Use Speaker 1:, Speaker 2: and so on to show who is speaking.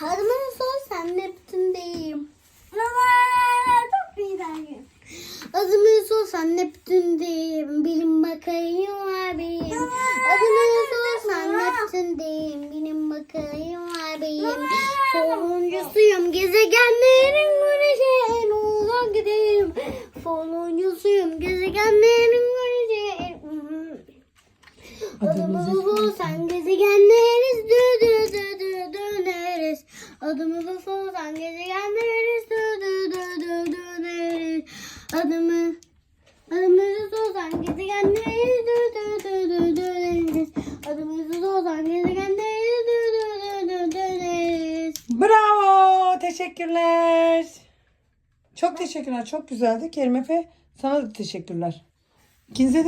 Speaker 1: Harman sor sen Neptün'deyim.
Speaker 2: Çok güzel.
Speaker 1: Adımı sor sen Neptün'deyim. Benim bakayım var benim.
Speaker 2: Adımı sor sen
Speaker 1: Neptün'deyim. Benim bakayım var benim. Sonuncusuyum gezegenlerin güneşe en uzağa gideyim. Sonuncusuyum gezegenlerin güneşe en uzağa. Adımı sor sen gezegen Adımızı sorsan gezegenleriz dö dö dö dö döneriz. Adımı Adımızı sorsan gezegenleriz dö dö dö dö döneriz. Adımızı sorsan gezegenleriz dö dö dö dö döneriz.
Speaker 3: Bravo. Teşekkürler. Çok teşekkürler. Çok güzeldi. Kerim Efe sana da teşekkürler. İkinize de